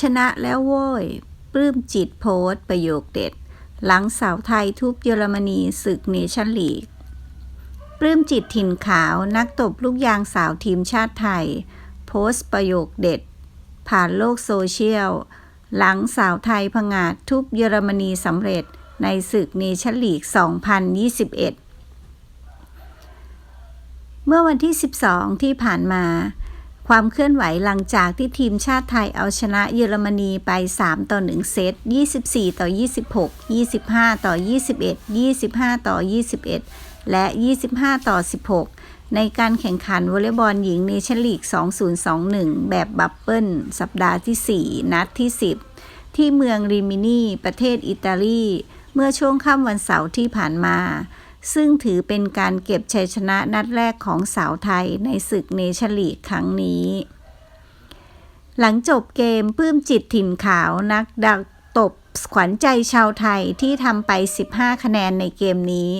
ชนะแล้วโว้ย ปลื้มจิตโพสประโยคเด็ด หลังสาวไทยทุบเยอรมนีศึกเนชั่นลีก ปลื้มจิตถิ่นขาวนักตบลูกยางสาวทีมชาติไทย โพสต์ประโยคเด็ด ผ่านโลกโซเชียล หลังสาวไทยผงาดทุบเยอรมนีสำเร็จในศึกเนชั่นลีก 2021 เมื่อวันที่ 12 ที่ผ่านมา ความเคลื่อนไหวหลังจากที่ทีมชาติไทยเอาชนะเยอรมนีไป 3 ต่อ 1 เซต 24 ต่อ 26 25 ต่อ 21 25 ต่อ 21 และ 25 ต่อ 16 ในการแข่งขันวอลเลย์บอลหญิงเนชั่นลีก 2021 แบบบับเบิลสัปดาห์ที่ 4 นัดที่ 10 ที่เมืองริมินี ประเทศอิตาลี เมื่อช่วงค่ำวันเสาร์ที่ผ่านมา ซึ่งถือเป็นการเก็บชัยชนะนัดแรกของสาวไทยในศึกเนชั่นลีกครั้งนี้ หลังจบเกมปื้มจิตถิ่นขาวนักดักตบขวัญใจชาวไทยที่ทำไป 15 คะแนนในเกมนี้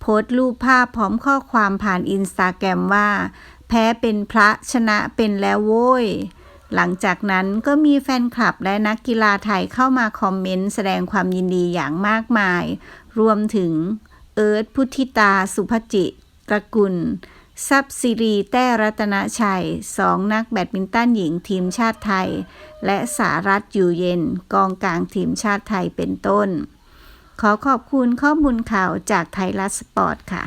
โพสต์รูปภาพพร้อมข้อความผ่านอินสตาแกรมว่า แพ้เป็นพระชนะเป็นแล้วโว้ย หลังจากนั้นก็มีแฟนคลับและนักกีฬาไทยเข้ามาคอมเมนต์แสดงความยินดีอย่างมากมาย รวมถึง อิร์ธพุทธิตาสุภจิตระกุลทรัพย์สิรีแต้รัตนชัยสองนักแบดมินตันหญิงทีมชาติไทย และสารัตอยู่เย็น กองกลางทีมชาติไทยเป็นต้น ขอขอบคุณข้อมูลข่าวจากไทยรัฐสปอร์ตค่ะ